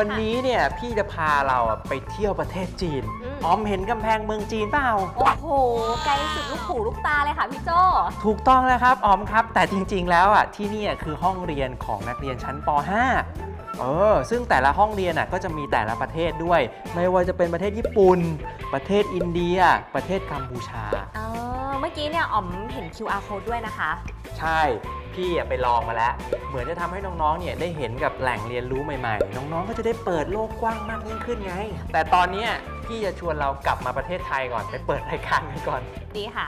วันนี้เนี่ยพี่จะพาเราอะไปเที่ยวประเทศจีนอืมอ๋อมเห็นกำแพงเมืองจีนเปล่า โอ้โห ไกลสุดลูกหูลูกตาเลยค่ะพี่โจ ถูกต้องแล้วครับอ๋อมครับ แต่จริงๆแล้วอะที่นี่อะคือห้องเรียนของนักเรียนชั้นป .5 เออซึ่งแต่ละห้องเรียนอะก็จะมีแต่ละประเทศด้วย ไม่ว่าจะเป็นประเทศญี่ปุ่น ประเทศอินเดีย ประเทศกัมพูชาเออ เมื่อกี้เนี่ยอ๋อมเห็น QR code ด้วยนะคะ ใช่ พี่อะไปลองมาแล้ว เหมือนจะทำให้น้องๆ เนี่ยได้เห็นกับแหล่งเรียนรู้ใหม่ๆ น้องๆ ก็จะได้เปิดโลกกว้างมากยิ่งขึ้นไง แต่ตอนเนี้ยพี่จะชวนเรากลับมาประเทศไทยก่อนไปเปิดรายการกันก่อน ดีค่ะ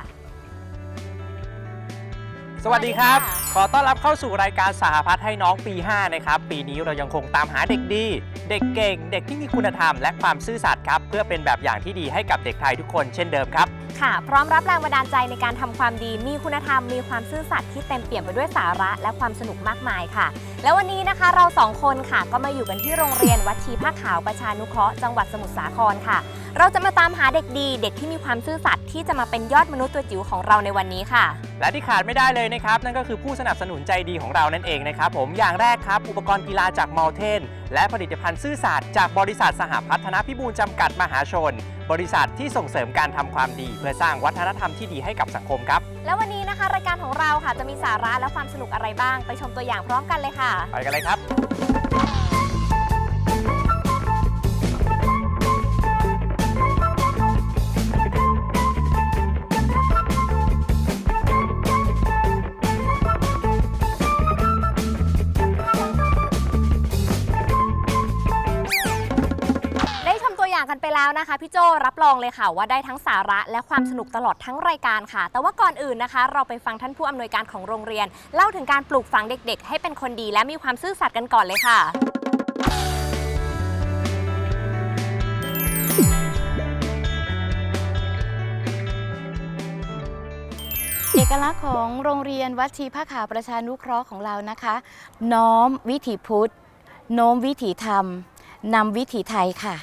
สวัสดีครับ ขอต้อนรับเข้าสู่รายการสหพัฒน์ให้น้องปี 5 นะครับ ปีนี้เรายังคงตามหาเด็กดี เด็กเก่ง เด็กที่มีคุณธรรมและความซื่อสัตย์ครับ เพื่อเป็นแบบอย่างที่ดีให้กับเด็กไทยทุกคนเช่นเดิมครับ ค่ะ พร้อมรับแรงบันดาลใจในการทำความดี มีคุณธรรม มีความซื่อสัตย์ที่เต็มเปี่ยมไปด้วยสาระและความสนุกมากมายค่ะ แล้ววันนี้นะคะเราสองคนค่ะก็มาอยู่กันที่โรงเรียนวัดชีผ้าขาวประชานุเคราะห์จังหวัดสมุทรสาครค่ะเราจะมาตามหาเด็กดี เด็กที่มีความซื่อสัตย์ที่จะมาเป็นยอดมนุษย์ตัวจิ๋วของเราในวันนี้ค่ะ และที่ขาดไม่ได้เลยนะครับ นั่นก็คือผู้สนับสนุนใจดีของเรานั่นเองนะครับผมอย่างแรกครับ อุปกรณ์กีฬาจากมอลเทน และผลิตภัณฑ์ซื่อสัตย์จากบริษัทสหพัฒนพิบูลจำกัดมหาชน บริษัทที่ส่งเสริมการทำความดี เพื่อสร้างวัฒนธรรมที่ดีให้กับสังคมครับแล้ววันนี้นะคะรายการของเราค่ะจะมีสาระและความสนุกอะไรบ้าง ไปชมตัวอย่างพร้อมกันเลยค่ะ ไปกันเลยครับ พี่โจรับรองเลยค่ะ ว่าได้ทั้งสาระและความสนุกตลอดทั้งรายการค่ะ แต่ว่าก่อนอื่นนะคะ เราไปฟังท่านผู้อำนวยการของโรงเรียน เล่าถึงการปลูกฝังเด็ก ๆ ให้เป็นคนดีและมีความซื่อสัตย์กันก่อนเลยค่ะ เอกลักษณ์ของโรงเรียนวัดชีพระขาวประชานุเคราะห์ของเรานะคะ น้อมวิถีพุทธ โน้มวิถีธรรมนำวิถีไทยค่ะ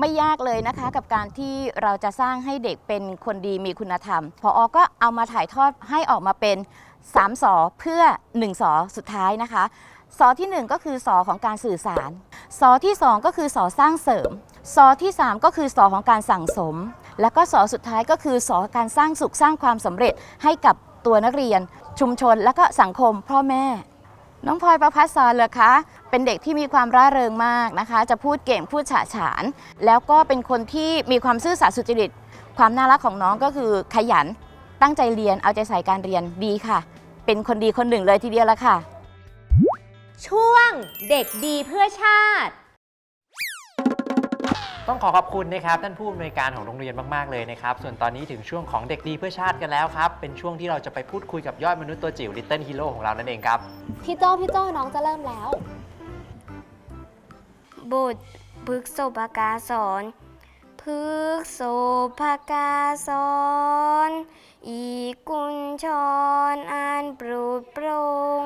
ไม่ยากเลยนะคะ กับการที่เราจะสร้างให้เด็กเป็นคนดีมีคุณธรรมพออก็เอามาถ่ายทอดให้ออกมาเป็น3สอเพื่อ1สอสุดท้ายนะคะสอทีหนึ่1 ก็คือสอของการสื่อสารสอที่ 2 ก็คือสอสร้างเสริมสอที่ 3 ก็คือสอของการสั่งสม แล้วก็สอสุดท้ายก็คือสอการสร้างสุขสร้างความสำเร็จให้กับตัวนักเรียน ชุมชนและก็สังคมพ่อแม่ น้องพลอยประพัฒสอนเหรอคะ เป็นเด็กที่มีความร่าเริงมากนะคะ จะพูดเก่งพูดฉะฉาน แล้วก็เป็นคนที่มีความซื่อสัตย์สุจริต ความน่ารักของน้องก็คือขยัน ตั้งใจเรียน เอาใจใส่การเรียนดีค่ะ เป็นคนดีคนหนึ่งเลยทีเดียวละค่ะ ช่วงเด็กดีเพื่อชาติ ต้องขอขอบคุณนะครับท่านผู้อำนวยการของโรงเรียนมาก ๆ เลยนะครับ ส่วนตอนนี้ถึงช่วงของเด็กดีเพื่อชาติกันแล้วครับ เป็นช่วงที่เราจะไปพูดคุยกับยอดมนุษย์ตัวจิ๋ว Little Hero ของเรานั่นเองครับ พี่โจพี่โจน้องจะเริ่มแล้ว บุตรพฤกษภกาสอนพฤกษภกาสอนอีกุญชรอันปรุดโปรง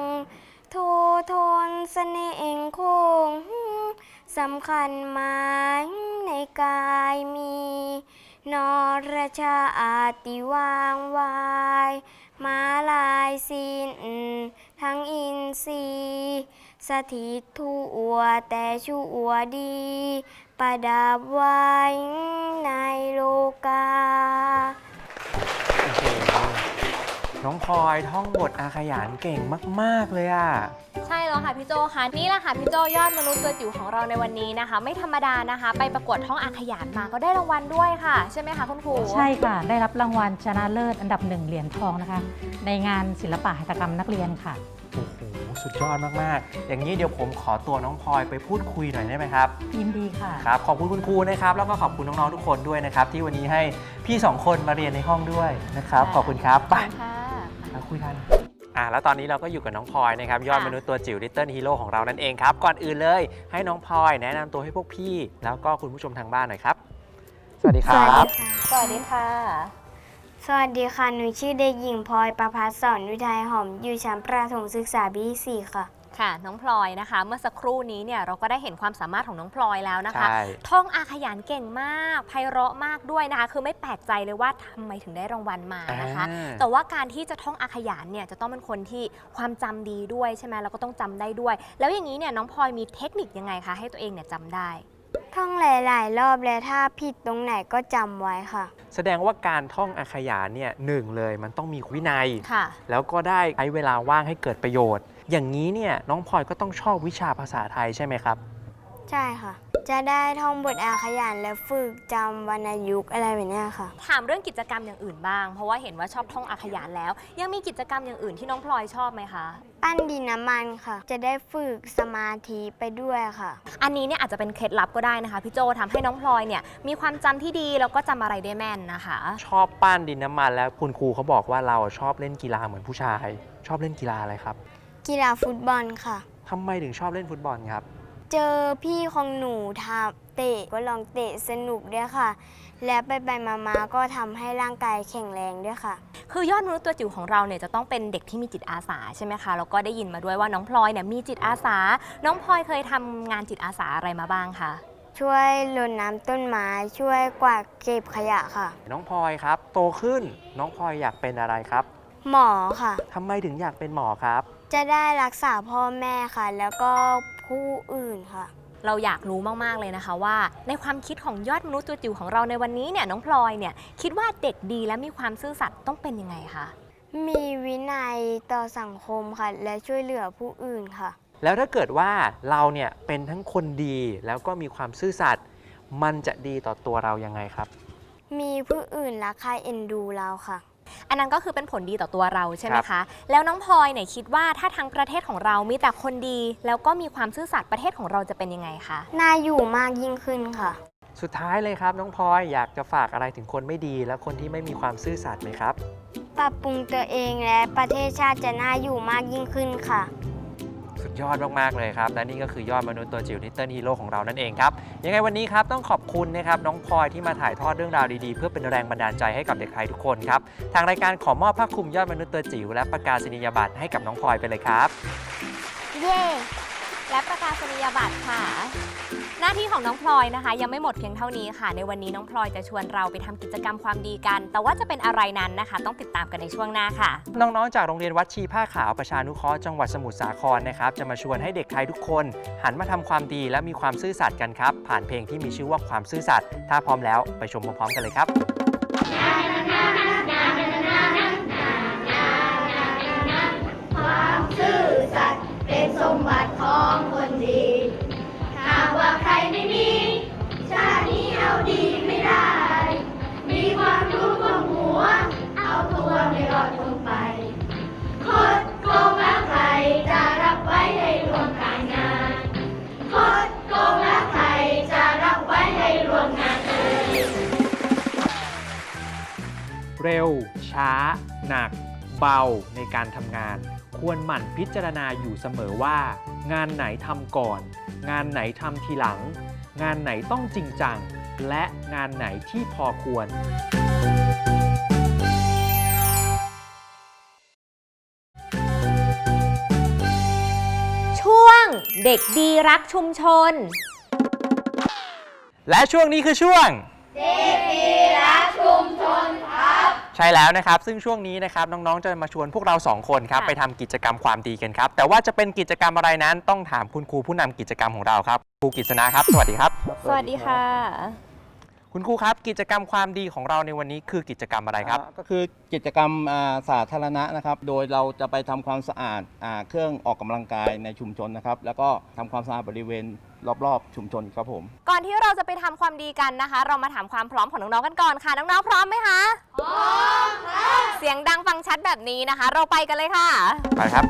โททนเสน่ห์คง สำคัญหมายในกายมี นรชาอาติวางวายมาลายสินทั้งอินทรีย์สถิตทั่วแต่ชั่วดี ประดับไว้ในโลกา โอ้โห น้องพลอยท่องบทอาขยานเก่งมาก ๆ เลยอะ ใช่แล้วค่ะพี่โจค่ะนี่แหละค่ะพี่โจยอดมนุษย์ตัวจิ๋วของเราในวันนี้นะคะ ไม่ธรรมดานะคะ ไปประกวดท่องอาขยานมาก็ได้รางวัลด้วยค่ะ ใช่ไหมคะคุณครูใช่ค่ะ ได้รับรางวัลชนะเลิศอันดับหนึ่งเหรียญทองนะคะ ในงานศิลปะหัตถกรรมนักเรียนค่ะ โอ้โห สุดสุดยอดมาก ๆ อย่างนี้เดี๋ยวผมขอตัวน้องพลอยไปพูดคุยหน่อยได้ไหมครับ ยินดีค่ะ ครับ ขอบคุณคุณครูนะครับ แล้วก็ขอบคุณน้อง ๆ ทุกคนด้วยนะครับ ที่วันนี้ให้พี่สองคนมาเรียนในห้องด้วยนะครับค่ะขอบคุณครับไป ค่ะ มาคุยกันอ่าแล้วตอนนี้เราก็อยู่กับน้องพลอยนะครับยอดมนุษย์ตัวจิ๋ว Little Hero ของเรานั่นเองครับ ก่อนอื่นเลยให้น้องพลอยแนะนำตัวให้พวกพี่ แล้วก็คุณผู้ชมทางบ้านหน่อยครับ สวัสดีคสรัวัสบดีค่ะ สวัสดีค่ะ สวัสดีค่ะ หนูชื่อเด็กหญิงพลอยประภัสสอนวิทัยหอม อยู่ชั้นประถมศึกษาปีที่สี่ค่ะ ค่ะ น้องพลอยนะคะ เมื่อสักครู่นี้เนี่ยเราก็ได้เห็นความสามารถของน้องพลอยแล้วนะคะ ใช่ ท่องอาขยานเก่งมากไพเราะมากด้วยนะคะ คือไม่แปลกใจเลยว่าทำไมถึงได้รางวัลมานะคะ อ่า แต่ว่าการที่จะท่องอาขยานเนี่ยจะต้องเป็นคนที่ความจำดีด้วยใช่ไหมแล้วก็ต้องจำได้ด้วย แล้วอย่างนี้เนี่ยน้องพลอยมีเทคนิคยังไงคะให้ตัวเองเนี่ยจำได้ ท่องหลาย ๆ รอบและถ้าผิดตรงไหนก็จำไว้ค่ะ แสดงว่าการท่องอาขยานเนี่ยหนึ่งเลยมันต้องมีวินัย ค่ะ แล้วก็ได้ใช้เวลาว่างให้เกิดประโยชน์ อย่างนี้เนี่ยน้องพลอยก็ต้องชอบวิชาภาษาไทยใช่ไหมครับ ใช่ค่ะ จะได้ท่องบทอาขยานและฝึกจำวรรณยุกต์อะไรแบบเนี้ยค่ะ ถามเรื่องกิจกรรมอย่างอื่นบ้าง เพราะว่าเห็นว่าชอบท่องอาขยานแล้ว ยังมีกิจกรรมอย่างอื่นที่น้องพลอยชอบไหมคะ ปั้นดินน้ำมันค่ะ จะได้ฝึกสมาธิไปด้วยค่ะ อันนี้เนี่ยอาจจะเป็นเคล็ดลับก็ได้นะคะพี่โจทำให้น้องพลอยเนี่ยมีความจำที่ดีแล้วก็จำอะไรได้แม่นนะคะ ชอบปั้นดินน้ำมันแล้วคุณครูเขาบอกว่าเราชอบเล่นกีฬาเหมือนผู้ชาย ชอบเล่นกีฬาอะไรครับ กีฬาฟุตบอลค่ะ ทำไมถึงชอบเล่นฟุตบอลครับ เจอพี่ของหนูทำเตะก็ลองเตะสนุกด้วยค่ะ และไปไปๆมาๆก็ทำให้ร่างกายแข็งแรงด้วยค่ะ คือยอดมนุษย์ตัวจิ๋วของเราเนี่ยจะต้องเป็นเด็กที่มีจิตอาสาใช่ไหมคะแล้วก็ได้ยินมาด้วยว่าน้องพลอยเนี่ยมีจิตอาสา น้องพลอยเคยทำงานจิตอาสาอะไรมาบ้างคะ ช่วยรดน้ำต้นไม้ช่วยกวาดเก็บขยะค่ะ น้องพลอยครับ โตขึ้นน้องพลอยอยากเป็นอะไรครับหมอค่ะ ทำไมถึงอยากเป็นหมอครับ จะได้รักษาพ่อแม่ค่ะ แล้วก็ผู้อื่นค่ะ เราอยากรู้มากๆเลยนะคะว่า ในความคิดของยอดมนุษย์ตัวจิ๋วของเราในวันนี้เนี่ยน้องพลอยเนี่ยคิดว่าเด็กดีและมีความซื่อสัตย์ต้องเป็นยังไงคะมีวินัยต่อสังคมค่ะ และช่วยเหลือผู้อื่นค่ะ แล้วถ้าเกิดว่าเราเนี่ยเป็นทั้งคนดีแล้วก็มีความซื่อสัตย์มันจะดีต่อตัวเรายังไงครับ มีผู้อื่นรักใครเอ็นดูเราค่ะ อันนั้นก็คือเป็นผลดีต่อตัวเราใช่ไหมครัคะบแล้วน้องพลอยเนี่ยคิดว่าถ้าทั้งประเทศของเรามีแต่คนดี แล้วก็มีความซื่อสัตย์ประเทศของเราจะเป็นยังไงคะ น่าอยู่มากยิ่งขึ้นค่ะ สุดท้ายเลยครับน้องพลอยอยากจะฝากอะไรถึงคนไม่ดี และคนที่ไม่มีความซื่อสัตย์ไหมครับ ปรับปรุงตัวเองและประเทศชาติจะน่าอยู่มากยิ่งขึ้นค่ะสุด ยอดมากๆเลยครับและนี่ก็คือยอดมนุษย์ตัวจิ๋ว Little Hero ของเรานั่นเองครับยังไงวันนี้ครับต้องขอบคุณนะครับน้องพลอยที่มาถ่ายทอดเรื่องราวดีๆ เพื่อเป็นแรงบันดาลใจให้กับเด็กไทยทุกคนครับทางรายการขอมอบผ้าคลุมยอดมนุษย์ตัวจิ๋วและประกาศนียบัตรให้กับน้องพลอยไปเลยครับเย้ และประกาศนียบัตรค่ะ หน้าที่ของน้องพลอยนะคะ ยังไม่หมดเพียงเท่านี้ค่ะ ในวันนี้น้องพลอยจะชวนเราไปทำกิจกรรมความดีกัน แต่ว่าจะเป็นอะไรนั้นนะคะ ต้องติดตามกันในช่วงหน้าค่ะ น้อง ๆ จากโรงเรียนวัดชีผ้าขาวประชานุเคราะห์จังหวัดสมุทรสาครนะครับ จะมาชวนให้เด็กไทยทุกคน หันมาทำความดีและมีความซื่อสัตย์กันครับ ผ่านเพลงที่มีชื่อว่าความซื่อสัตย์ถ้าพร้อมแล้วไปชมพร้อมๆกันเลยครับ เร็ว ช้า หนัก เบาในการทำงาน ควรหมั่นพิจารณาอยู่เสมอว่า งานไหนทำก่อน งานไหนทำทีหลัง งานไหนต้องจริงจัง และงานไหนที่พอควรช่วงเด็กดีรักชุมชน และช่วงนี้คือช่วง ใช่แล้วนะครับ ซึ่งช่วงนี้นะครับน้องๆจะมาชวนพวกเราสองคนครับค่ะ ไปทำกิจกรรมความดีกันครับ แต่ว่าจะเป็นกิจกรรมอะไรนั้นต้องถามคุณครูผู้นำกิจกรรมของเราครับครูกฤษณะครับ สวัสดีครับ สวัสดีค่ะ คุณครูครับ กิจกรรมความดีของเราในวันนี้คือกิจกรรมอะไรครับ อ่าก็คือกิจกรรมอ่าสาธารณะนะครับ โดยเราจะไปทำความสะอาดอ่าเครื่องออกกำลังกายในชุมชนนะครับ แล้วก็ทำความสะอาดบริเวณ รอบๆ ชุมชนครับผม ก่อนที่เราจะไปทำความดีกันนะคะ เรามาถามความพร้อมของน้องๆกันก่อนค่ะ น้องๆพร้อมไหมคะพร้อมค่ะเสียงดังฟังชัดแบบนี้นะคะ เราไปกันเลยค่ะ ไปครับ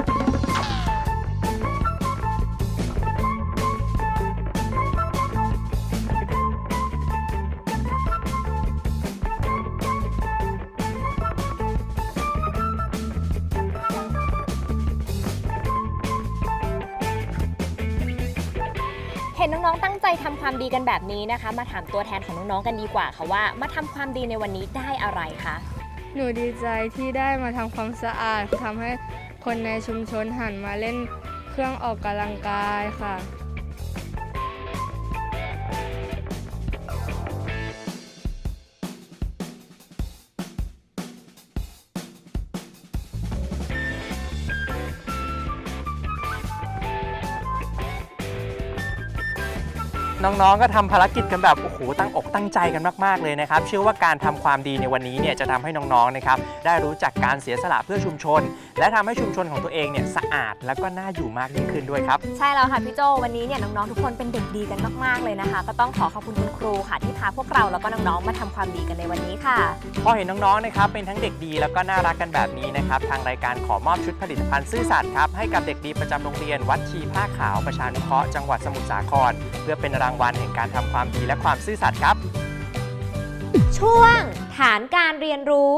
เห็นน้องๆตั้งใจทำความดีกันแบบนี้นะคะ มาถามตัวแทนของน้องๆกันดีกว่าค่ะว่า มาทำความดีในวันนี้ได้อะไรคะหนูดีใจที่ได้มาทำความสะอาดทำให้คนในชุมชนหันมาเล่นเครื่องออกกำลังกายค่ะ น้องๆ ก็ทำภารกิจกันแบบโอ้โหตั้งอกตั้งใจกันมากๆเลยนะครับ เชื่อว่าการทำความดีในวันนี้เนี่ยจะทำให้น้องๆนะครับได้รู้จักการเสียสละเพื่อชุมชน และทำให้ชุมชนของตัวเองเนี่ยสะอาดแล้วก็น่าอยู่มากยิ่งขึ้นด้วยครับ ใช่แล้วค่ะพี่โจวันนี้เนี่ยน้องๆทุกคนเป็นเด็กดีกันมากๆเลยนะคะ ก็ต้องขอขอบคุณคุณครูค่ะที่พาพวกเราแล้วก็น้องๆมาทำความดีกันในวันนี้ค่ะพอเห็นน้องๆนะครับเป็นทั้งเด็กดีแล้วก็น่ารักกันแบบนี้นะครับทางรายการขอมอบชุดผลิตภัณฑ์ซื่อสัตย์ครับให้กับเด็กดีประจำโรงเรียน วัดชีผ้าขาวประชานุเคราะห์จังหวัดสมุทรสาคร เพื่อเป็นรางวัลแห่งการทำความดีและความซื่อสัตย์ครับ ช่วงฐานการเรียนรู้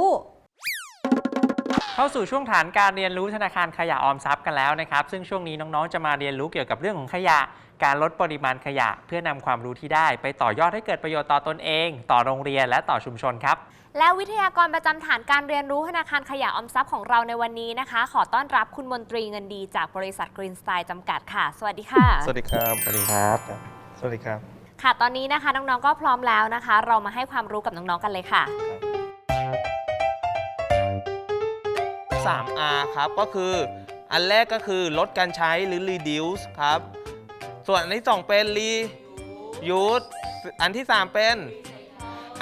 เข้าสู่ช่วงฐานการเรียนรู้ธนาคารขยะออมทรัพย์กันแล้วนะครับ ซึ่งช่วงนี้น้องๆ จะมาเรียนรู้เกี่ยวกับเรื่องของขยะ การลดปริมาณขยะ เพื่อนำความรู้ที่ได้ ไปต่อยอดให้เกิดประโยชน์ต่อตนเอง ต่อโรงเรียนและต่อชุมชนครับ และวิทยากรประจำฐานการเรียนรู้ธนาคารขยะออมทรัพย์ของเราในวันนี้นะคะ ขอต้อนรับคุณมนตรีเงินดีจากบริษัทกรีนสไตล์จำกัดค่ะ สวัสดีค่ะ สวัสดีครับ สวัสดีครับ สวัสดีครับ ค่ะ ตอนนี้นะคะน้องๆก็พร้อมแล้วนะคะ เรามาให้ความรู้กับน้องๆกันเลยค่ะ 3R ครับก็คืออันแรกก็คือลดการใช้หรือ reduce ครับ ส่วนอันที่ 2 เป็น reuse อันที่ 3 เป็น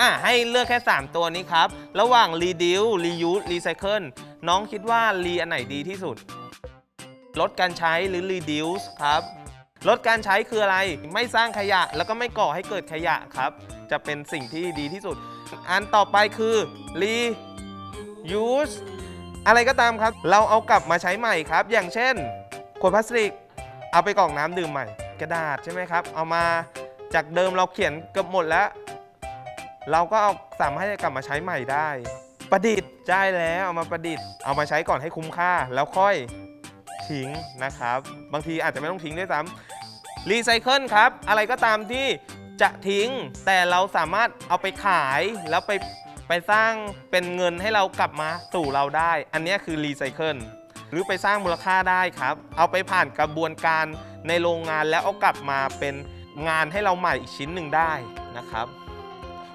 อะให้เลือกแค่ 3 ตัวนี้ครับ ระหว่าง reduce reuse recycle น้องคิดว่า re อันไหนดีที่สุด ลดการใช้หรือ reduce ครับ ลดการใช้คืออะไรไม่สร้างขยะ แล้วก็ไม่ก่อให้เกิดขยะครับ จะเป็นสิ่งที่ดีที่สุด อันต่อไปคือ reuse อะไรก็ตามครับ เราเอากลับมาใช้ใหม่ครับ อย่างเช่น ขวดพลาสติก เอาไปกรอกน้ำดื่มใหม่ กระดาษใช่ไหมครับ เอามาจากเดิมเราเขียนเกือบหมดแล้ว เราก็เอาสามารถให้กลับมาใช้ใหม่ได้ ประดิษฐ์ได้แล้วเอามาประดิษฐ์เอามาใช้ก่อนให้คุ้มค่าแล้วค่อย ทิ้งนะครับ บางทีอาจจะไม่ต้องทิ้งด้วยซ้ำรีไซเคิลครับ อะไรก็ตามที่จะทิ้ง แต่เราสามารถเอาไปขายแล้วไปไปสร้างเป็นเงินให้เรากลับมาสู่เราได้ อันนี้คือรีไซเคิลหรือไปสร้างมูลค่าได้ครับ เอาไปผ่านกระบวนการในโรงงานแล้วเอากลับมาเป็นงานให้เราใหม่อีกชิ้นหนึ่งได้นะครับ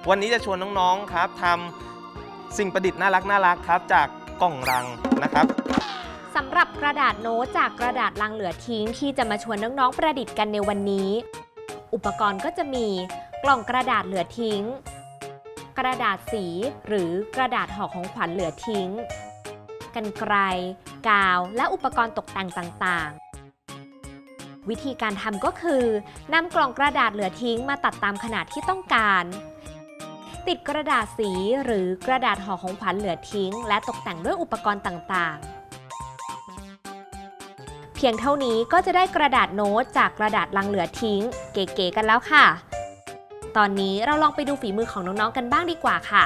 วันนี้จะชวนน้องๆครับทำสิ่งประดิษฐ์น่ารักน่ารักครับ จากกล่องรังนะครับ สำหรับกระดาษโน้ตจากกระดาษลังเหลือทิ้งที่จะมาชวนน้องๆประดิษฐ์กันในวันนี้ อุปกรณ์ก็จะมีกล่องกระดาษเหลือทิ้ง กระดาษสี หรือกระดาษห่อของขวัญเหลือทิ้ง กันไกรกาว และอุปกรณ์ตกแต่งต่างๆ วิธีการทำก็คือนำกล่องกระดาษเหลือทิ้งมาตัดตามขนาดที่ต้องการติดกระดาษสีหรือกระดาษห่อของขวัญเหลือทิ้ง และตกแต่งด้วยอุปกรณ์ต่างๆ พียงเท่านี้ก็จะได้กระดาษโน้ตจากกระดาษลังเหลือทิ้ง เก๋ๆกันแล้วค่ะ ตอนนี้เราลองไปดูฝีมือของน้องๆกันบ้างดีกว่าค่ะ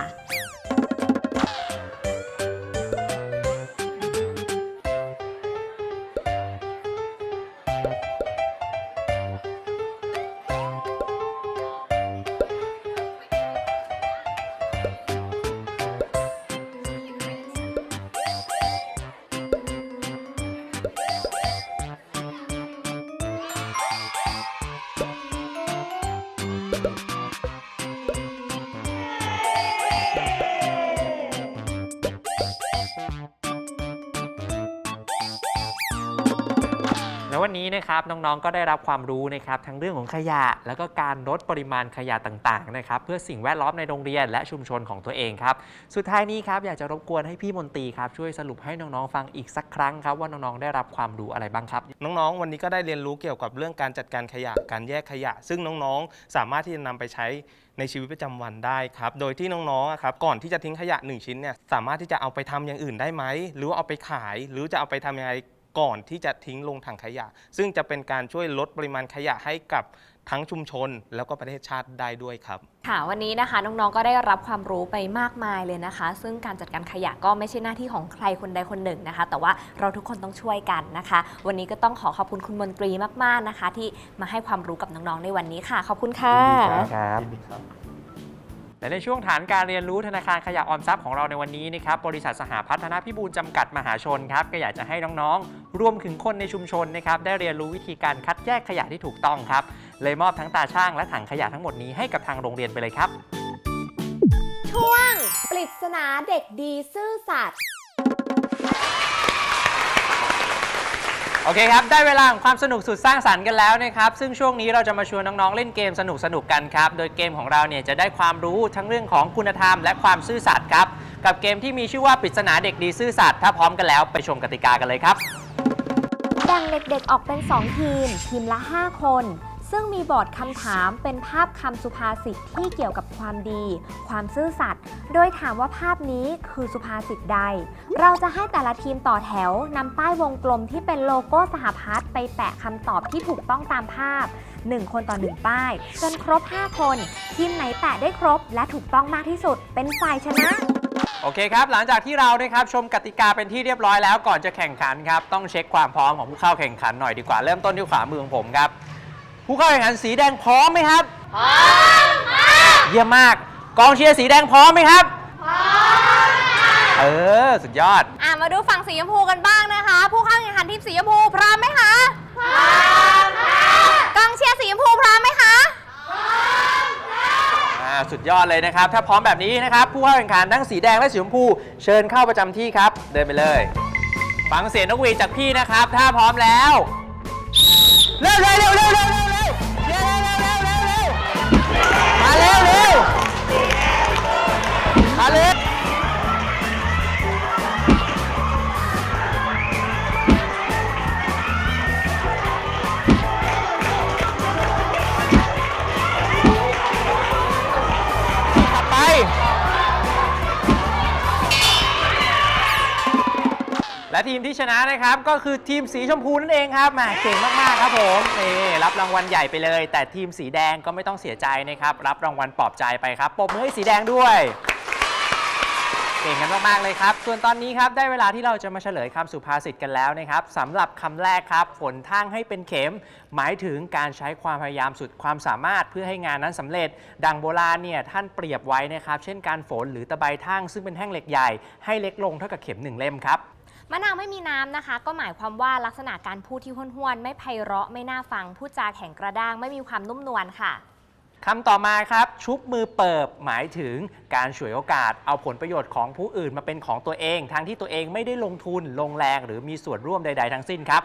นนี้นะครับน้องๆก็ได้รับความรู้นะครับทั้งเรื่องของขยะ แล้วก็การลดปริมาณขยะต่างๆนะครับเพื่อสิ่งแวดล้อมในโรงเรียนและชุมชนของตัวเองครับสุดท้ายนี้ครับอยากจะรบกวนให้พี่มนตรีครับช่วยสรุปให้น้องๆฟังอีกสักครั้งครับว่าน้องๆได้รับความรู้อะไรบ้างครับ น้องๆ วันนี้ก็ได้เรียนรู้เกี่ยวกับเรื่องการจัดการขยะการแยกขยะ ซึ่งน้องๆ สามารถที่จะนำไปใช้ในชีวิตประจำวันได้ครับ โดยที่น้องๆครับก่อนที่จะทิ้งขยะ 1 ชิ้นเนี่ยสามารถที่จะเอาไปทำอย่างอื่นได้ไหม หรือว่าเอาไปขาย หรือจะเอาไปทำยังไง ก่อนที่จะทิ้งลงถังขยะ ซึ่งจะเป็นการช่วยลดปริมาณขยะให้กับทั้งชุมชนแล้วก็ประเทศชาติได้ด้วยครับ ค่ะวันนี้นะคะน้องๆก็ได้รับความรู้ไปมากมายเลยนะคะ ซึ่งการจัดการขยะก็ไม่ใช่หน้าที่ของใครคนใดคนหนึ่งนะคะ แต่ว่าเราทุกคนต้องช่วยกันนะคะ วันนี้ก็ต้องขอขอบคุณคุณมนตรีมากๆนะคะ ที่มาให้ความรู้กับน้องๆในวันนี้ค่ะ ขอบคุณค่ะ ครับ และในช่วงฐานการเรียนรู้ธนาคารขยะออมทรัพย์ของเราในวันนี้นะครับบริษัทสหพัฒนาพิบูลจำกัดมหาชนครับก็อยากจะให้น้องๆ รวมถึงคนในชุมชนนะครับได้เรียนรู้วิธีการคัดแยกขยะที่ถูกต้องครับเลยมอบทั้งตาช่างและถังขยะทั้งหมดนี้ให้กับทางโรงเรียนไปเลยครับ ช่วง ปริศนาเด็กดีซื่อสัตย์ โอเคครับ ได้เวลาของความสนุกสุดสร้างสรรค์กันแล้วนะครับ ซึ่งช่วงนี้เราจะมาชวนน้องๆ เล่นเกมสนุกๆกันครับ โดยเกมของเราเนี่ยจะได้ความรู้ทั้งเรื่องของคุณธรรมและความซื่อสัตย์ครับ กับเกมที่มีชื่อว่าปริศนาเด็กดีซื่อสัตย์ถ้าพร้อมกันแล้วไปชมกติกากันเลยครับ แบ่งเด็กๆออกเป็น 2 ทีม ทีมละ 5 คน ซึ่งมีบอร์ดคำถามเป็นภาพคำสุภาษิตที่เกี่ยวกับความดี ความซื่อสัตย์ โดยถามว่าภาพนี้คือสุภาษิตใด เราจะให้แต่ละทีมต่อแถวนำป้ายวงกลมที่เป็นโลโก้สหพัฒน์ไปแปะคำตอบที่ถูกต้องตามภาพ 1 คนต่อ 1 ป้าย จนครบ 5 คน ทีมไหนแปะได้ครบ และถูกต้องมากที่สุด เป็นฝ่ายชนะ โอเคครับ หลังจากที่เรานะครับชมกติกาเป็นที่เรียบร้อยแล้วก่อนจะแข่งขันครับ ต้องเช็คความพร้อมของผู้เข้าแข่งขันหน่อยดีกว่า เริ่มต้นที่ขวามือของผมครับ ผู้เข้าแข่งขันสีแดงพร้อมไหมครับ พร้อมเยี่ยมมาก กองเชียร์สีแดงพร้อมไหมครับ พร้อมเออ สุดยอด อะมาดูฝั่งสีชมพูกันบ้างนะคะ ผู้เข้าแข่งขันทีมสีชมพูพร้อมไหมคะ พร้อมค่ะกองเชียร์สีชมพูพร้อมไหมคะอ่าสุดยอดเลยนะครับ ถ้าพร้อมแบบนี้นะครับ ผู้เข้าแข่งขันทั้งสีแดงและสีชมพู เชิญเข้าประจำที่ครับ เดินไปเลย ฟังเสียงนกหวีดจากพี่นะครับ ถ้าพร้อมแล้ว เร็วเร็วเร็วเร็วเร็ว เร็วเร็วอาเล็ก และทีมที่ชนะนะครับก็คือทีมสีชมพูนั่นเองครับแหมเก่งมากๆครับผมนี่รับรางวัลใหญ่ไปเลย แต่ทีมสีแดงก็ไม่ต้องเสียใจนะครับ รับรางวัลปลอบใจไปครับปรบมือให้สีแดงด้วย เก่งกันมากๆเลยครับ ส่วนตอนนี้ครับได้เวลาที่เราจะมาเฉลยคำสุภาษิตกันแล้วนะครับสำหรับคำแรกครับฝนทางให้เป็นเข็ม หมายถึงการใช้ความพยายามสุดความสามารถเพื่อให้งานนั้นสำเร็จ ดังโบราณเนี่ยท่านเปรียบไว้นะครับ เช่นการฝนหรือตะไบทั่งซึ่งเป็นแท่งเหล็กใหญ่ให้เล็กลงเท่ากับเข็มหนึ่งเล่มครับ มะนาวไม่มีน้ำนะคะ ก็หมายความว่าลักษณะการพูดที่ห้วนๆ ไม่ไพเราะไม่น่าฟัง พูดจาแข็งกระด้าง ไม่มีความนุ่มนวลค่ะ คำต่อมาครับ ชุบมือเปิบหมายถึงการฉวยโอกาสเอาผลประโยชน์ของผู้อื่นมาเป็นของตัวเอง ทั้งที่ตัวเองไม่ได้ลงทุน ลงแรงหรือมีส่วนร่วมใด ๆ ทั้งสิ้นครับ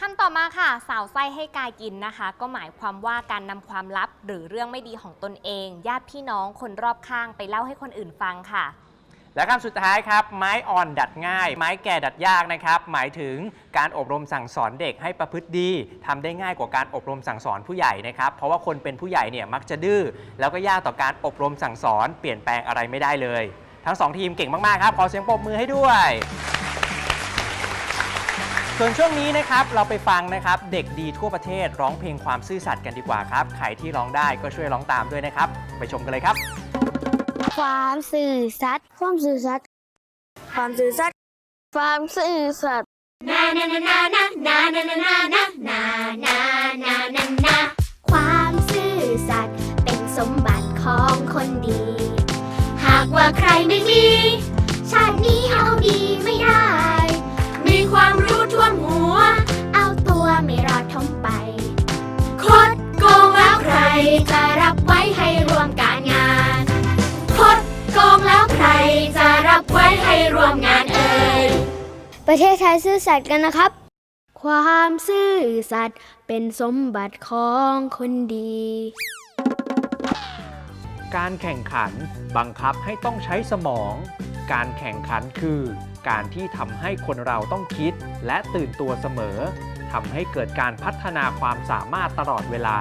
คำต่อมาค่ะ สาวไส้ให้กายกินนะคะ ก็หมายความว่าการนำความลับ หรือเรื่องไม่ดีของตนเอง ญาติพี่น้องคนรอบข้างไปเล่าให้คนอื่นฟังค่ะ และคำสุดท้ายครับ ไม้อ่อนดัดง่าย ไม้แก่ดัดยากนะครับ หมายถึงการอบรมสั่งสอนเด็กให้ประพฤติดีทำได้ง่ายกว่าการอบรมสั่งสอนผู้ใหญ่นะครับ เพราะว่าคนเป็นผู้ใหญ่เนี่ยมักจะดื้อแล้วก็ยากต่อการอบรมสั่งสอนเปลี่ยนแปลงอะไรไม่ได้เลย ทั้งสองทีมเก่งมากๆครับขอเสียงปรบมือให้ด้วยส่วนช่วงนี้นะครับเราไปฟังนะครับเด็กดีทั่วประเทศร้องเพลงความซื่อสัตย์กันดีกว่าครับใครที่ร้องได้ก็ช่วยร้องตามด้วยนะครับ ไปชมกันเลยครับ ความสื่อสัตย์ความสื่อสัตย์ความสื่อสัตย์ความสื่อสัตย์นานานานานานานานานานานานานานานาความซื่อสัตย์เป็นสมบัติของคนดี หากว่าใครไม่มี ชาตินี้เอาดีไม่ได้ มีความรู้ท่วมหัว เอาตัวไม่รอดทมไป คดโกงแล้วใครจะรับไว้ให้รวมการงานคดโกงแล้ว ใครจะรับไว้ให้รวมงานเอ่ย ประเทศไทยซื่อสัตย์กันนะครับ ความซื่อสัตย์เป็นสมบัติของคนดี การแข่งขันบังคับให้ต้องใช้สมอง การแข่งขันคือ การที่ทำให้คนเราต้องคิดและตื่นตัวเสมอทำให้เกิดการพัฒนาความสามารถตลอดเวลา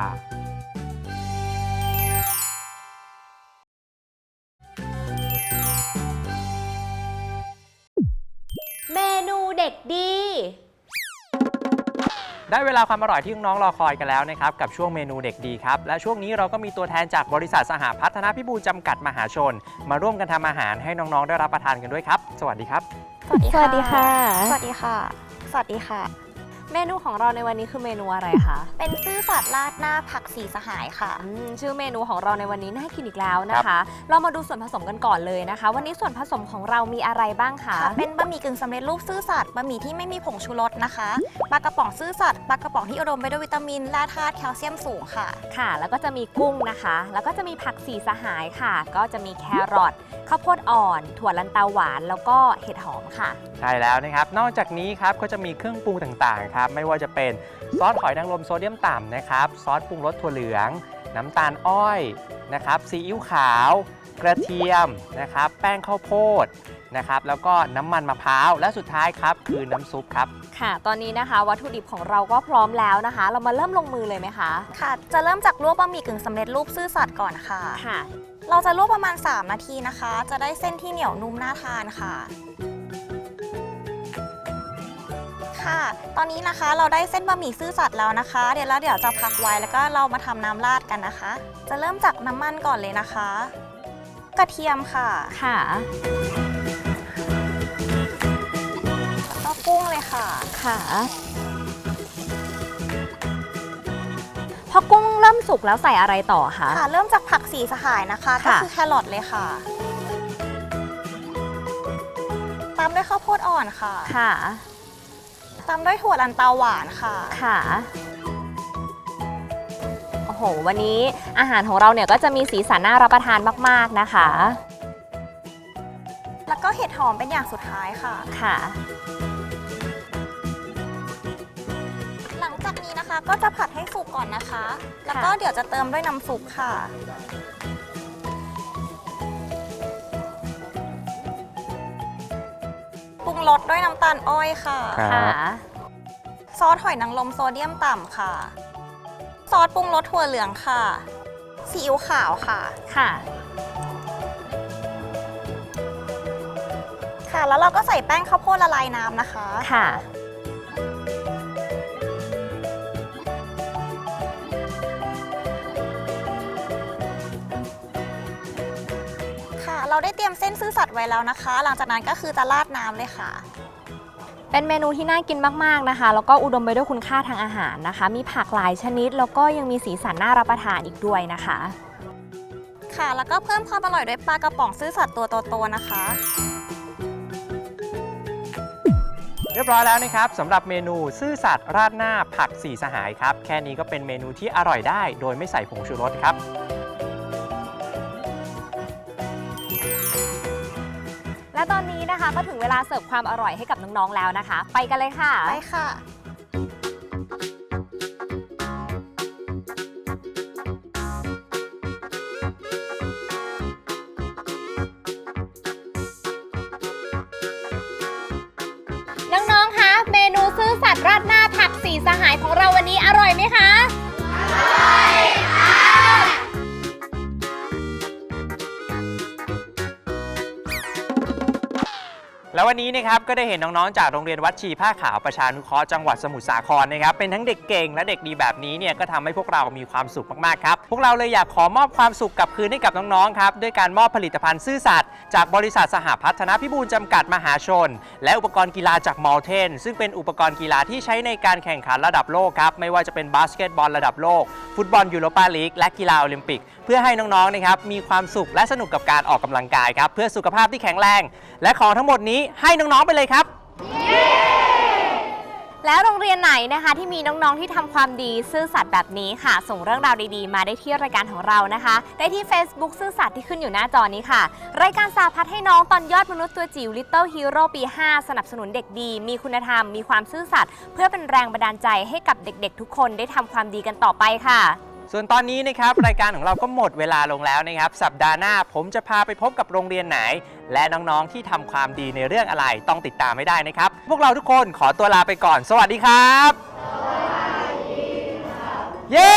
ได้เวลาความอร่อยที่น้องๆรอคอยกันแล้วนะครับกับช่วงเมนูเด็กดีครับ และช่วงนี้เราก็มีตัวแทนจากบริษัทสหพัฒนพิบูลจำกัดมหาชน มาร่วมกันทำอาหารให้น้องๆได้รับประทานกันด้วยครับ สวัสดีครับ สวัสดีค่ะ สวัสดีค่ะ สวัสดีค่ะ เมนูของเราในวันนี้คือเมนูอะไรคะ เป็นซื่อสัตย์ราดหน้าผักสีสหายค่ะ อืมชื่อเมนูของเราในวันนี้น่ากินอีกแล้วนะคะ เรามาดูส่วนผสมกันก่อนเลยนะคะ วันนี้ส่วนผสมของเรามีอะไรบ้างคะค่ะเป็นบะหมี่กึ่งสำเร็จรูปซื่อสัตย์บะหมี่ที่ไม่มีผงชูรสนะคะปลากระป๋องซื่อสัตย์ปลากระป๋องที่อุดมไปด้วยวิตามินแร่ธาตุแคลเซียมสูงค่ะ ค่ะ แล้วก็จะมีกุ้งนะคะ แล้วก็จะมีผักสีสหายค่ะ ก็จะมีแครอท ข้าวโพดอ่อน ถั่วลันเตาหวาน แล้วก็เห็ดหอมค่ะ ใช่แล้วนะครับ นอกจากนี้ครับก็จะมีเครื่องปรุงต่างๆครับไม่ว่าจะเป็นซอสหอยนางรมโซเดียมต่ำนะครับซอสปรุงรสถั่วเหลือง น้ำตาลอ้อยนะครับซีอิ๊วขาว กระเทียมนะครับแป้งข้าวโพดนะครับแล้วก็น้ำมันมะพร้าวและสุดท้ายครับคือน้ำซุปครับ ค่ะ ตอนนี้นะคะ วัตถุดิบของเราก็พร้อมแล้วนะคะ เรามาเริ่มลงมือเลยไหมคะ ค่ะ จะเริ่มจากลวกบะหมี่กึ่งสำเร็จรูปซื่อสัตย์ก่อนค่ะ ค่ะ เราจะลวกประมาณ 3 นาทีนะคะ จะได้เส้นที่เหนียวนุ่มน่าทานค่ะ ค่ะ ตอนนี้นะคะเราได้เส้นบะหมี่ซื่อสัตย์แล้วนะคะ เดี๋ยวแล้วเดี๋ยวจะพักไว้แล้วก็เรามาทำน้ำราดกันนะคะ จะเริ่มจากน้ำมันก่อนเลยนะคะ กระเทียมค่ะ ค่ะแล้วก็กุ้งเลยค่ะ ค่ะ พอกุ้งเริ่มสุกแล้วใส่อะไรต่อคะ ค่ะ เริ่มจากผักสีสหายนะคะ ก็ค่ะ คือแครอทเลยค่ะ ตามด้วยข้าวโพดอ่อนค่ะ ค่ะตามด้วยถั่วลันเตาหวานค่ะ ค่ะโอ้โห วันนี้อาหารของเราเนี่ยก็จะมีสีสันน่ารับประทานมาก ๆ นะคะ แล้วก็เห็ดหอมเป็นอย่างสุดท้ายค่ะ ค่ะ กนี้นะคะก็จะผัดให้สุกก่อนนะคะ แล้วก็เดี๋ยวจะเติมด้วยน้ำซุปค่ะ ปรุงรสด้วยน้ำตาลอ้อยค่ะค่ะซอสหอยนางรมโซเดียมต่ำค่ะ ซอสปรุงรสถั่วเหลืองค่ะซีอิ๊วขาวค่ะ ค่ะ ค่ะ แล้วเราก็ใส่แป้งข้าวโพดละลายน้ำนะคะ ค่ะ เราได้เตรียมเส้นซื่อสัตย์ไว้แล้วนะคะ หลังจากนั้นก็คือจะราดน้ำเลยค่ะ เป็นเมนูที่น่ากินมากๆนะคะ แล้วก็อุดมไปด้วยคุณค่าทางอาหารนะคะ มีผักหลายชนิด แล้วก็ยังมีสีสันน่ารับประทานอีกด้วยนะคะ ค่ะ แล้วก็เพิ่มความอร่อยด้วยปลากระป๋องซื่อสัตย์ตัวโตๆนะคะ เรียบร้อยแล้วนะครับสำหรับเมนูซื่อสัตย์ราดหน้าผักสีสหายครับ แค่นี้ก็เป็นเมนูที่อร่อยได้ โดยไม่ใส่ผงชูรสครับ นนี้นะคะ ก็ถึงเวลาเสิร์ฟความอร่อยให้กับน้องๆแล้วนะคะ ไปกันเลยค่ะ ไปค่ะ น้องๆ คะ เมนูซื่อสัตย์ราดหน้าผักสีสหายของเราวันนี้อร่อยไหมคะ แล้ววันนี้นะครับก็ได้เห็นน้องๆ จากโรงเรียนวัดชีผ้าขาวประชานุเคราะห์จังหวัดสมุทรสาครนะครับเป็นทั้งเด็กเก่งและเด็กดีแบบนี้เนี่ยก็ทำให้พวกเรามีความสุขมากๆครับพวกเราเลยอยากขอมอบความสุขกลับคืนให้กับน้องๆครับด้วยการมอบผลิตภัณฑ์ซื่อสัตย์จากบริษัทสหพัฒนพิบูลจำกัดมหาชน และอุปกรณ์กีฬาจากมอลเทน ซึ่งเป็นอุปกรณ์กีฬาที่ใช้ในการแข่งขันระดับโลกครับไม่ว่าจะเป็นบาสเกตบอลระดับโลก ฟุตบอลยูโรปาลีกและกีฬาโอลิมปิก พื่อให้น้องๆนะครับมีความสุขและสนุกกับการออกกำลังกายครับเพื่อสุขภาพที่แข็งแรง และของทั้งหมดนี้ให้น้องๆไปเลยครับ แล้วโรงเรียนไหนนะคะที่มีน้องๆที่ทำความดีซื่อสัตย์แบบนี้ค่ะ ส่งเรื่องราวดีๆ มาได้ที่รายการของเรานะคะ ได้ที่ Facebook ซื่อสัตย์ที่ขึ้นอยู่หน้าจอนี้ค่ะ รายการสาพัฒน์ให้น้องตอนยอดมนุษย์ตัวจิ๋ว Little Hero ปี 5 สนับสนุนเด็กดี มีคุณธรรม มีความซื่อสัตย์เพื่อเป็นแรงบันดาลใจให้กับเด็กๆ ทุกคนได้ทำความดีกันต่อไปค่ะ ส่วนตอนนี้นะครับรายการของเราก็หมดเวลาลงแล้วนะครับ สัปดาห์หน้าผมจะพาไปพบกับโรงเรียนไหน และน้องๆที่ทำความดีในเรื่องอะไรต้องติดตามไม่ได้นะครับ พวกเราทุกคนขอตัวลาไปก่อน สวัสดีครับ เย้